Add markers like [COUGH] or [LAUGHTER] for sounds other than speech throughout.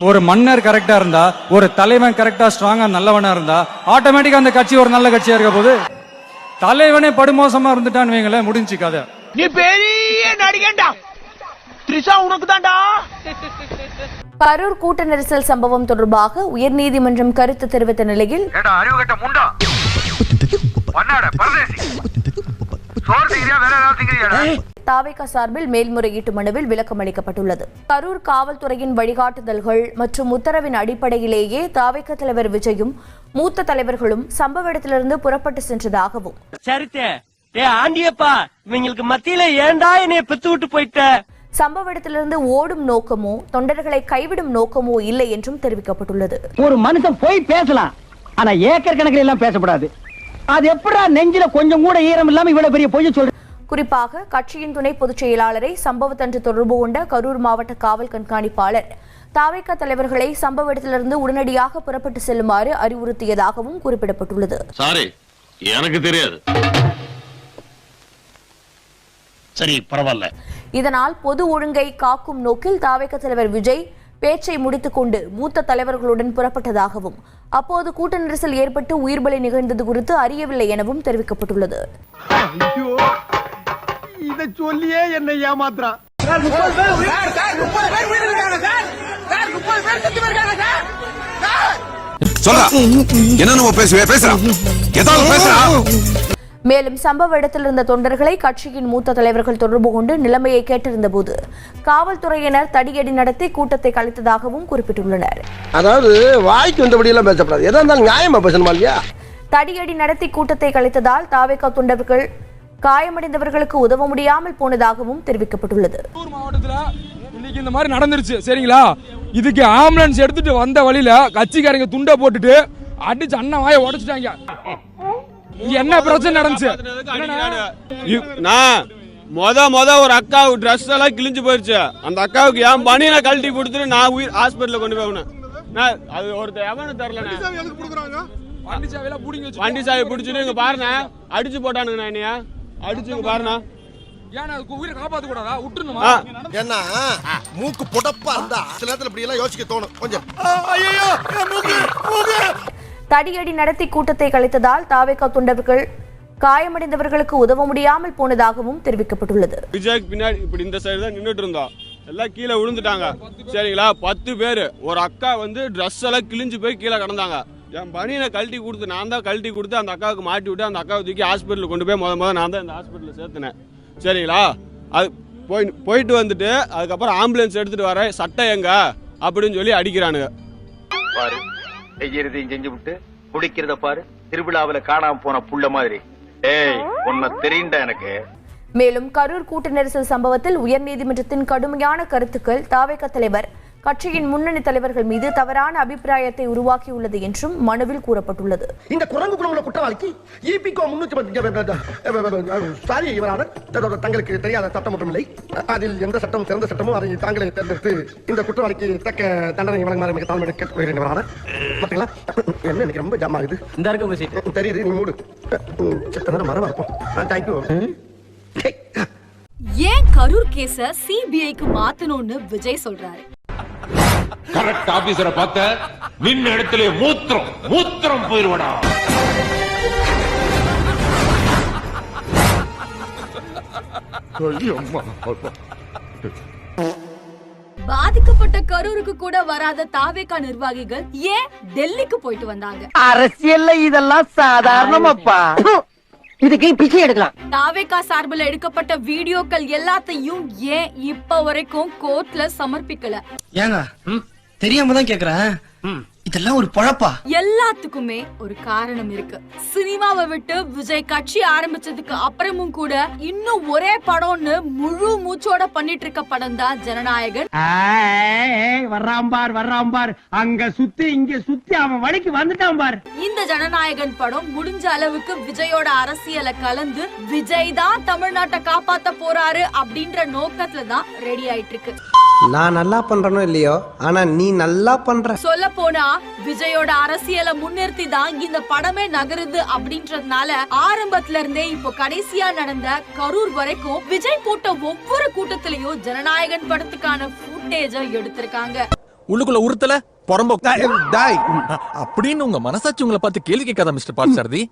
ஒரு மன்னர் கரெக்டா இருந்தா ஒரு தலைவன் கரெக்டா ஸ்ட்ராங்கா நல்லவனா இருந்தா ஆட்டோமேட்டிக்கா அந்த கட்சி ஒரு நல்ல கட்சியா இருக்க போது தலைவனே படுமோசமா இருந்துட்டான்னு வைங்களேன் முடிஞ்சு கதை. நீ பெரிய நடிகண்டா த்ரிஷா உனக்கு தான்டா. கரூர் கூட்ட நெரிசல் சம்பவம் தொடர்பாக உயர்நீதிமன்றம் கருத்து தெரிவித்த நிலையில் அறிவு தாவேகா சார்பில் மேல்முறையீட்டு மனுவில் விளக்கம் அளிக்கப்பட்டுள்ளது. கரூர் காவல்துறையின் வழிகாட்டுதல்கள் மற்றும் உத்தரவின் அடிப்படையிலேயே தாவேக தலைவர் விஜயும் மூத்த தலைவர்களும் சம்பவ இடத்திலிருந்து புறப்பட்டு சென்றதாகவும். இவங்களுக்கு மத்தியில ஏன்டா என்னைய பெத்து விட்டு போயிட்ட? சம்பவ இடத்திலிருந்து ஓடும் நோக்கமோ தொண்டர்களை கைவிடும் நோக்கமோ இல்லை என்றும் தெரிவிக்கப்பட்டுள்ளது. ஒரு மனுஷன் போய் பேசலாம் ஆனா ஏக்கர் கணக்கில் எல்லாம் பேசக்கூடாது அது எப்படா நெஞ்சில கொஞ்சம் கூட ஈரம் இல்லாம இவ்வளவு பெரிய பொய்ய சொல்ற குறிப்பாக கட்சியின் துணை பொதுச் செயலாளரை சம்பவத்தன்று தொடர்பு கொண்ட கரூர் மாவட்ட காவல் கண்காணிப்பாளர். தாவேக தலைவர்களை சம்பவ இடத்திலிருந்து உடனடியாக புறப்பட்டு செல்லுமாறு அறிவுறுத்தியதாகவும் குறிப்பிடப்பட்டுள்ளது. சாரி எனக்கு தெரியாது. சரி பரவாயில்ல. இதனால் பொது ஒழுங்கை காக்கும் நோக்கில் தாவேக தலைவர் விஜய் பேச்சை முடித்துக் கொண்டு மூத்த தலைவர்களுடன் புறப்பட்டதாகவும் அப்போது கூட்ட நெரிசல் ஏற்பட்டு உயிர் பலி நிகழ்ந்தது குறித்து அறியவில்லை எனவும் தெரிவிக்கப்பட்டுள்ளது. இத சொல்லியே என்னை ஏமாத்துறான். மேலும் சம்பவ இடத்தில் இருந்த தொண்டர்களை கட்சியின் மூத்த தலைவர்கள் தொடர்பு கொண்டு நிலைமையை கேட்டிருந்தபோது காவல்துறையினர் தடியடி நடத்தி கூட்டத்தை கலைத்ததாகவும் குறிப்பிட்டுள்ளனர். அதாவது வாய்க்கு வந்தபடி எல்லாம் பேசக்கூடாது எதா இருந்தாலும் நியாயமா பேசணுமா இல்லையா? தடியடி நடத்தி கூட்டத்தை கலைத்ததால் தாவேகா தொண்டர்கள் காயமடைந்தவர்களுக்கு உதவ முடியாமல் போனதாகவும் தெரிவிக்கப்பட்டுள்ளது. மாவட்டத்துல இன்னைக்கு இந்த மாதிரி நடந்துருச்சு சரிங்களா? இதுக்கு ஆம்புலன்ஸ் எடுத்துட்டு வந்த வழியில கட்சிக்காரங்க துண்டை போட்டுட்டு அடிச்சு அண்ணன் வாயை உடைச்சிட்டாங்க. என்ன பிரச்சனை நடந்துச்சு? நான் மொத மொத ஒரு அக்காவுக்கு ட்ரெஸ் எல்லாம் கிழிஞ்சு போயிருச்சு. அந்த அக்காவுக்கு என் பனியனை கழட்டி கொடுத்துட்டு நான் உயிர் ஹாஸ்பிட்டல்ல கொண்டு போகணும் நான் அது ஒருத்தர் எவனு தரல வண்டி சாவியெல்லாம் புடிங்கி வச்சு வண்டி சாவி பிடிச்சிட்டு இங்க பாருண்ணே அடிச்சு போட்டானுங்க நான் என்னைய. அடிச்சு இங்க பாருண்ணா. ஏன்னா அதுக்கு உயிரை காப்பாத்த கூடாதா விட்டுருணுமா. ஏன்னா மூக்கு புடப்பா இருந்தா சில நேரத்துல இப்படி எல்லாம் யோசிக்க தோணும். கொஞ்சம். தடியடி நடத்தி கூட்டத்தை கலைத்ததால் தாவேகா தொண்டர்கள் காயமடைந்தவர்களுக்கு உதவ முடியாமல் போனதாகவும் தெரிவிக்கப்பட்டுள்ளது. விஜய்க்கு பின்னாடி இப்படி இந்த சைடு தான் நின்றுட்டு இருந்தோம் எல்லாம் கீழே விழுந்துட்டாங்க. சரிங்களா? பத்து பேர். ஒரு அக்கா வந்து ட்ரெஸ் எல்லாம் கிழிஞ்சு போய் கீழே கிடந்தாங்க. என் பனியனை கழட்டி கொடுத்து நான் தான் கழட்டி கொடுத்து அந்த அக்காவுக்கு மாட்டி விட்டு அந்த அக்காவை தூக்கி ஹாஸ்பிட்டலுக்கு கொண்டு போய் முத முத நான் தான் இந்த ஹாஸ்பிட்டலில் சேர்த்துனேன். சரிங்களா? அது போய் போயிட்டு வந்துட்டு அதுக்கப்புறம் ஆம்புலன்ஸ் எடுத்துட்டு வரேன். சட்டை எங்க? அப்படின்னு சொல்லி அடிக்கிறானுங்க. பாரு செய்யறதையும் செஞ்சு விட்டு குடிக்கிறத பாரு. திருவிழாவுல காணாம போன புள்ள மாதிரி. ஏய் உன்னை தெரியுண்டா எனக்கு? மேலும் கரூர் கூட்ட நெரிசல் சம்பவத்தில் உயர்நீதிமன்றத்தின் கடுமையான கருத்துக்கள் தாவேக தலைவர் கட்சியின் முன்னணி தலைவர்கள் மீது தவறான அபிப்பிராயத்தை உருவாக்கியுள்ளது என்றும் மனுவில் கூறப்பட்டுள்ளது. இந்த குரங்கு குணமுள்ள குற்றவாளிக்கு இபிகோ முன்னூத்தி சாரி இவரான தங்களுக்கு தெரியாத சட்டம் ஒன்றும் இல்லை அதில் எந்த சட்டம் சிறந்த சட்டமோ அதை தாங்களே தேர்ந்தெடுத்து இந்த குற்றவாளிக்கு தக்க தண்டனை வழங்குமாறு மிக தாழ்மையை கேட்டுக்கொள்கிறேன் இவரான பார்த்தீங்களா என்ன எனக்கு ரொம்ப ஜாம் ஆகுது. இந்த இருக்கு தெரியுது நீ மூடு. மரம் இருக்கும் தேங்க்யூ ஏன் கரூர் கேஸ சிபிஐக்கு மாத்தணும்னு விஜய் சொல்றாரு? கரெக்ட் ஆபீசரை பார்த்த நின்ன இடத்துல மூத்திரம் மூத்திரம் போயிருவடா. பாதிக்கப்பட்ட கரூருக்கு கூட வராத தாவேகா நிர்வாகிகள் ஏன் டெல்லிக்கு போயிட்டு வந்தாங்க? அரசியல்ல இதெல்லாம் சாதாரணமாப்பா. இதுக்கு பிச்சை எடுக்கலாம். தாவேகா சார்பில் எடுக்கப்பட்ட வீடியோக்கள் எல்லாத்தையும் ஏன் இப்ப வரைக்கும் கோர்ட்ல சமர்ப்பிக்கல? ஏங்க தெரியாம தான் கேக்குறேன். இதெல்லாம் ஒரு பொழப்பா? எல்லாத்துக்குமே ஒரு காரணம் இருக்கு. சினிமாவை விட்டு விஜய் கட்சி ஆரம்பிச்சதுக்கு அப்புறமும் கூட இன்னும் ஒரே படம்னு முழு மூச்சோட பண்ணிட்டு இருக்க படம் தான் ஜனநாயகன். வர்றான் பார் வர்றான் பார். அங்க சுத்தி இங்க சுத்தி அவன் வழிக்கு வந்துட்டான் பார். இந்த ஜனநாயகன் படம் முடிஞ்ச அளவுக்கு விஜயோட அரசியலை கலந்து விஜய் தான் தமிழ்நாட்டை காப்பாத்த போறாரு அப்படின்ற நோக்கத்துல தான் ரெடி ஆயிட்டு இருக்கு நான் நல்லா பண்றனோ இல்லையோ? ஆனா நீ நல்லா பண்ற. சொல்ல போனா விஜயோட அரசியலை முன்னிறுத்தி தான் இந்த படமே நகருது அப்படின்றதுனால ஆரம்பத்துல இருந்தே இப்போ கடைசியா நடந்த கரூர் வரைக்கும் விஜய் போட்ட ஒவ்வொரு கூட்டத்திலையும் ஜனநாயகன் படத்துக்கான ஃபுட்டேஜ எடுத்திருக்காங்க. உள்ளுக்குள்ள உறுத்தல புறம்போ. அப்படின்னு உங்க மனசாட்சி உங்களை பார்த்து கேள்வி கேட்காத மிஸ்டர் பார்த்தசாரதி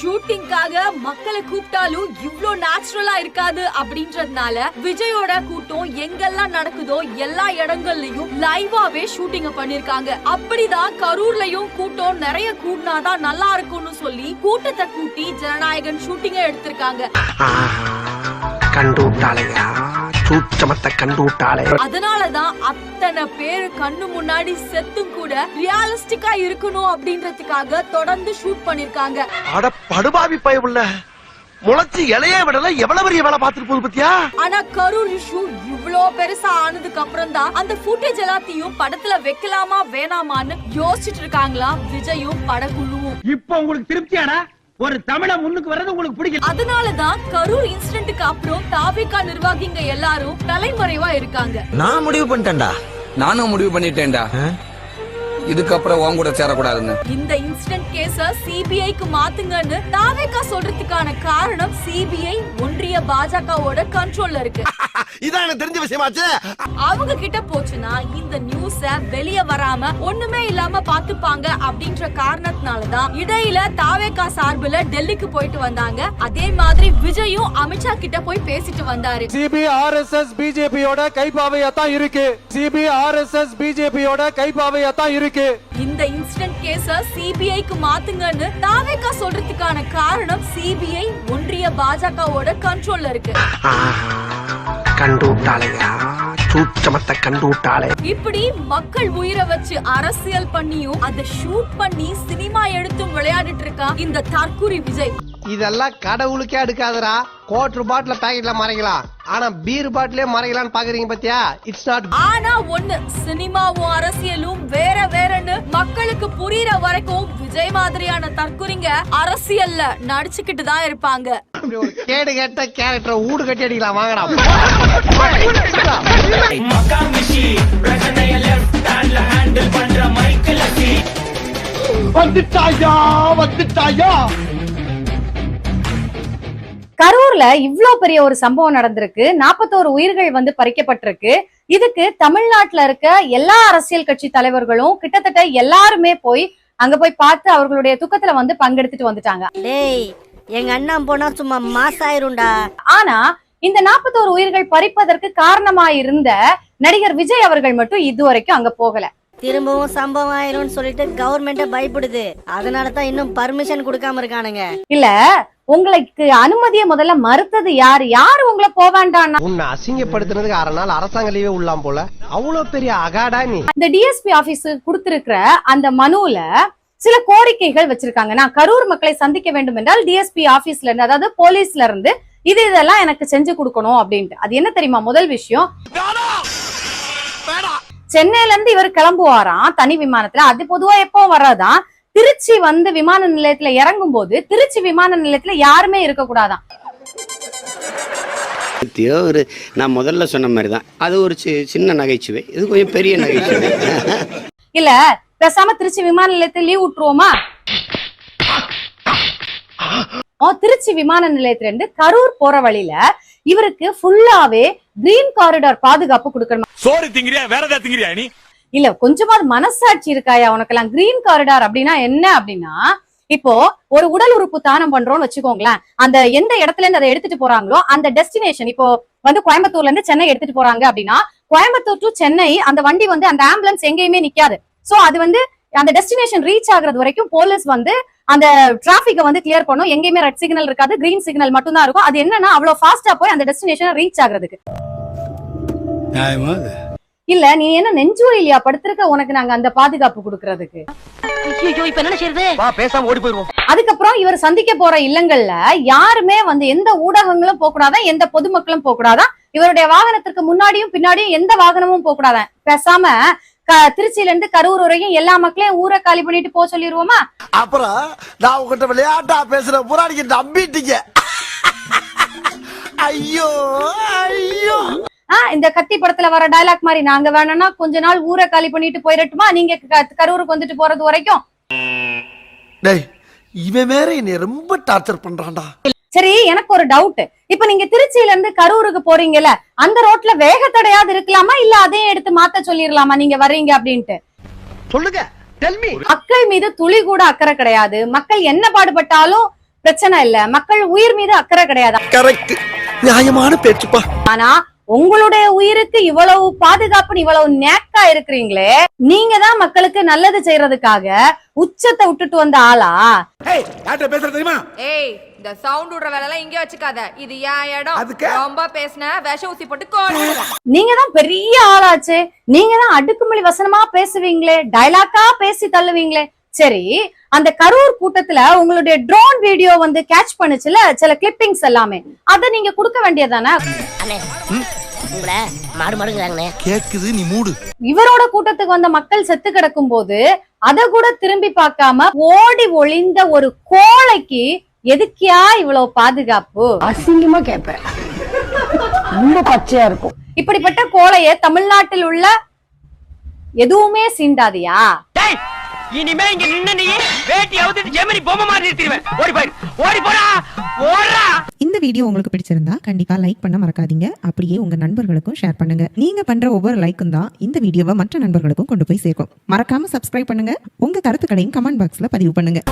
ஷூட்டிங்காக மக்களை கூப்பிட்டாலும் இவ்ளோ நேச்சுரலா இருக்காது அப்படின்றதுனால விஜயோட கூட்டம் எங்கெல்லாம் நடக்குதோ எல்லா இடங்கள்லயும் லைவாவே ஷூட்டிங்க பண்ணிருக்காங்க. அப்படிதான் கரூர்லயும் கூட்டம் நிறைய கூட்டினாதான் நல்லா இருக்கும்னு சொல்லி கூட்டத்தை கூட்டி ஜனநாயகன் ஷூட்டிங்க எடுத்திருக்காங்க. கண்டு விட்டாளையா சூச்சமத்தை கண்டு விட்டாளே அதனாலதான் அத்தனை பேர் கண்ணு முன்னாடி செத்தும் கூட ரியாலிஸ்டிக்கா இருக்கணும் அப்படின்றதுக்காக தொடர்ந்து ஷூட் பண்ணிருக்காங்க. அட படுபாவி பயமுள்ள. முளைச்சு இலைய விடல எவ்வளவு பெரிய வேலை பார்த்துட்டு போகுது பத்தியா? ஆனா கரூர் இஷ்யூ இவ்ளோ பெருசா ஆனதுக்கு அப்புறம் தான் அந்த ஃபுட்டேஜ் எல்லாத்தையும் படத்துல வைக்கலாமா வேணாமான்னு யோசிச்சுட்டு இருக்காங்களாம் விஜயும் படக்குழுவும் இப்போ உங்களுக்கு திருப்தியாடா? ஒரு தமிழ முன்னுக்கு வர்றது உங்களுக்கு பிடிக்கல. அதனாலதான் கரூர் இன்சிடென்ட்க்கு அப்புறம் தாவிகா நிர்வாகிங்க எல்லாரும் தலைமறைவா இருக்காங்க. நான் முடிவு பண்ணிட்டேன்டா. நானும் முடிவு பண்ணிட்டேன்டா. இதுக்கப்புறம் உன் கூட சேரக்கூடாதுன்னு. இந்த இன்சிடென்ட் கேஸ சிபிஐக்கு மாத்துங்கன்னு தாவேகா சொல்றதுக்கான காரணம் சிபிஐ ஒன்றிய பாஜகவோட கண்ட்ரோல்ல இருக்கு. [LAUGHS] இதான் எனக்கு தெரிஞ்ச விஷயமாச்சு. அவங்க கிட்ட போச்சுன்னா இந்த நியூஸ வெளிய வராம ஒண்ணுமே இல்லாம பாத்துப்பாங்க அப்படின்ற காரணத்தினாலதான் இடையில தாவேகா சார்புல டெல்லிக்கு போயிட்டு வந்தாங்க. அதே மாதிரி விஜயும் அமித்ஷா கிட்ட போய் பேசிட்டு வந்தாரு. சிபிஆர்எஸ்எஸ் பிஜேபியோட கைப்பாவையா தான் இருக்கு. சிபிஆர்எஸ்எஸ் பிஜேபியோட கைப்பாவையா தான் இருக்கு. இந்த இன்சிடென்ட் கேஸ சிபிஐக்கு மாத்துங்கன்னு தாவேகா சொல்றதுக்கான காரணம் சிபிஐ ஒன்றிய பாஜகவோட கண்ட்ரோல்ல இருக்கு. கண்டு விட்டாளையா சூச்சமத்தை கண்டு விட்டாளே இப்படி மக்கள் உயிரை வச்சு அரசியல் பண்ணியும் அதை ஷூட் பண்ணி சினிமா எடுத்தும் விளையாடிட்டு இருக்கான் இந்த தற்குறி விஜய். இதெல்லாம் கடவுளுக்கே எடுக்காதடா கோட்ரு பாட்டில பாக்கெட்ல மறைக்கலாம். ஆனா பீர் பாட்டிலே மறைக்கலாம்னு பாக்குறீங்க பாத்தியா? இட்ஸ் நாட் ஆனா ஒண்ணு சினிமாவும் அரசியலும் வேற வேறன்னு மக்களுக்கு புரியுற வரைக்கும் விஜய் மாதிரியான தற்குறிங்க அரசியல்ல நடிச்சுக்கிட்டு தான் இருப்பாங்க. ஒரு கேடு கேட்ட கேரக்டர் ஊடு கட்டி அடிக்கலாம். வாங்கடா. வந்துட்டாயா வந்துட்டாயா? கரூர்ல இவ்ளோ பெரிய ஒரு சம்பவம் நடந்திருக்கு. நாற்பத்தோரு உயிர்கள் வந்து பறிக்கப்பட்டிருக்கு. இதுக்கு தமிழ்நாட்டுல இருக்க எல்லா அரசியல் கட்சி தலைவர்களும் கிட்டத்தட்ட எல்லாருமே போய் அங்க போய் பார்த்து அவர்களுடைய துக்கத்துல வந்து பங்கெடுத்துட்டு வந்துட்டாங்க. டேய் எங்க அண்ணன் போனா சும்மா மாஸ் ஆயிரும்டா ஆனா இந்த நாற்பத்தோரு உயிர்கள் பறிப்பதற்கு காரணமாயிருந்த நடிகர் விஜய் அவர்கள் மட்டும் இதுவரைக்கும் அங்க போகல. திரும்பவும் சம்பவம் ஆயிரும்னு சொல்லிட்டு கவர்மெண்ட்டே பயப்படுது. அதனால தான் இன்னும் பர்மிஷன் கொடுக்காம இருக்கானுங்க. இல்ல உங்களுக்கு அனுமதியை முதல்ல மறுத்தது யாரு? யாரு உங்களை போவேண்டான்னா உன்னை அசிங்கப்படுத்துனதுக்கு அரை நாள் அரசாங்க லீவே உள்ளாம் போல. அவ்வளவு பெரிய அகாடா நீ. இந்த டிஎஸ்பி ஆபீஸ் கொடுத்திருக்கிற அந்த மனுல சில கோரிக்கைகள் வச்சிருக்காங்க. நான் கரூர் மக்களை சந்திக்க வேண்டும் என்றால் டிஎஸ்பி ஆபீஸ்ல இருந்து அதாவது போலீஸ்ல இருந்து இது இதெல்லாம் எனக்கு செஞ்சு கொடுக்கணும் அப்படின்ட்டு. அது என்ன தெரியுமா? முதல் விஷயம். சென்னையில இருந்து இவர் கிளம்புவாராம் தனி விமானத்துல. அது பொதுவா எப்போ வர்றதான் திருச்சி வந்து விமான நிலையத்துல இறங்கும் போது திருச்சி விமான நிலையத்துல யாருமே இருக்க கூடாதான். ஒரு நான் முதல்ல சொன்ன மாதிரி தான் அது ஒரு சின்ன நகைச்சுவை. இது கொஞ்சம் பெரிய நகைச்சுவை. இல்ல பேசாம திருச்சி விமான நிலையத்துல லீவ் விட்டுருவோமா? திருச்சி விமான நிலையத்துல இருந்து கரூர் போற வழியில இவருக்கு ஃபுல்லாவே கிரீன் காரிடார் பாதுகாப்பு கொடுக்கணும். சோறு திங்கிறியா? வேற ஏதாவது திங்கிறியா நீ இல்ல கொஞ்சமாவது மனசாட்சி இருக்காயா உனக்கெல்லாம்? கிரீன் காரிடார் அப்படின்னா என்ன அப்படின்னா இப்போ ஒரு உடல் உறுப்பு தானம் பண்றோம்னு வச்சுக்கோங்களேன். அந்த எந்த இடத்துல இருந்து அதை எடுத்துட்டு போறாங்களோ அந்த டெஸ்டினேஷன் இப்போ வந்து கோயம்புத்தூர்ல இருந்து சென்னை எடுத்துட்டு போறாங்க அப்படின்னா கோயம்புத்தூர் டு சென்னை அந்த வண்டி வந்து அந்த ஆம்புலன்ஸ் எங்கேயுமே நிக்காது. சோ அது வந்து அந்த டெஸ்டினேஷன் ரீச் ஆகுறது வரைக்கும் போலீஸ் வந்து அந்த டிராபிக்கை வந்து கிளியர் பண்ணும். எங்கேயுமே ரெட் சிக்னல் இருக்காது கிரீன் சிக்னல் மட்டும் தான் இருக்கும். அது என்னன்னா அவ்வளவு ஃபாஸ்டா போய் அந்த டெஸ்டினேஷன் ரீச் ஆகுறதுக்கு. இல்ல நீ என்ன நெஞ்சு வலியா படுத்திருக்க உனக்கு நாங்க அந்த பாதுகாப்பு கொடுக்கறதுக்கு. ஐயோ இப்ப என்ன செய்யறது வா பேசாம ஓடி போயிருவோம். அதுக்கப்புறம் இவர் சந்திக்க போற இல்லங்கள்ல யாருமே வந்து எந்த ஊடகங்களும் போக எந்த பொதுமக்களும் போக இவருடைய வாகனத்திற்கு முன்னாடியும் பின்னாடியும் எந்த வாகனமும் போக பேசாம திருச்சியில இருந்து கரூர் வரையும் எல்லா மக்களையும் ஊரை காலி பண்ணிட்டு போக சொல்லிடுவோமா அப்புறம் நான் உங்ககிட்ட விளையாட்டா பேசுற புறாடிக்கு நம்பிட்டீங்க ஐயோ ஐயோ. ஆஹ் இந்த கத்தி படத்துல வர டயலாக் மாதிரி நாங்க வேணும்னா கொஞ்ச நாள் ஊரை காலி பண்ணிட்டு போயிடட்டுமா? நீங்க கரூருக்கு வந்துட்டு போறது வரைக்கும். டேய் இவன் வேற என்னை ரொம்ப டார்ச்சர் பண்றான்டா. சரி எனக்கு ஒரு டவுட் இப்ப நீங்க திருச்சியில இருந்து கரூருக்கு போறீங்கல்ல அந்த ரோட்ல வேக தடையாவது இருக்கலாமா? இல்ல அதையும் எடுத்து மாத்த சொல்லிடலாமா நீங்க வர்றீங்க அப்படின்ட்டு. சொல்லுங்க. மக்கள் மீது துளி கூட அக்கறை கிடையாது. மக்கள் என்ன பாடுபட்டாலும் பிரச்சனை இல்ல. மக்கள் உயிர் மீது அக்கறை கிடையாது. கரெக்ட் நியாயமான பேச்சுப்பா. ஆனா உங்களுடைய உயிருக்கு இவ்வளவு பாதுகாப்புன்னு இவ்வளவு நேக்கா இருக்கிறீங்களே நீங்க தான் மக்களுக்கு நல்லது செய்யறதுக்காக உச்சத்தை விட்டுட்டு வந்த ஆளா? பேசுறது தெரியுமா? ஏய் இந்த சவுண்ட் விடுற வேலை எல்லாம் இங்க வச்சுக்காத. இது என் இடம்? அதுக்கு? ரொம்ப பேசின விஷ ஊசி போட்டு கோடு [LAUGHS] நீங்க தான் பெரிய ஆளாச்சு. நீங்க தான் அடுக்குமொழி வசனமா பேசுவீங்களே டைலாக்கா பேசி தள்ளுவீங்களே. சரி அந்த கரூர் கூட்டத்துல உங்களுடைய ட்ரோன் வீடியோ வந்து கேட்ச் பண்ணுச்சுல சில கிளிப்பிங்ஸ் எல்லாமே. அத நீங்க கொடுக்க வேண்டியதானே உங்களை மாடு மாடுங்கிறாங்கண்ணே. கேக்குது நீ மூடு. இவரோட கூட்டத்துக்கு வந்த மக்கள் செத்து கிடக்கும் போது அத கூட திரும்பி பார்க்காம ஓடி ஒளிந்த ஒரு கோழைக்கு எதுக்கியா இவ்வளவு பாதுகாப்பு? அசிங்கமா கேட்பேன் ரொம்ப பச்சையா இருக்கும். இப்படிப்பட்ட கோழைய தமிழ்நாட்டில் உள்ள எதுவுமே சீண்டாதியா? இனிமே இங்க நின்னு வேட்டி அவுத்துட்டு ஜெமினி பொம்மை மாதிரி நிறுத்திடுவேன். ஓடி போய் ஓடி போடா ஓடுறா. இந்த வீடியோ உங்களுக்கு பிடிச்சிருந்தா கண்டிப்பா லைக் பண்ண மறக்காதீங்க. அப்படியே உங்க நண்பர்களுக்கும் ஷேர் பண்ணுங்க. நீங்க பண்ற ஒவ்வொரு லைக்கும் தான் இந்த வீடியோவை மற்ற நண்பர்களுக்கும் கொண்டு போய் சேர்க்கும். மறக்காம சப்ஸ்கிரைப் பண்ணுங்க. உங்க கருத்துக்களையும் கமெண்ட் பாக்ஸ்ல பதிவு பண்ணுங்க.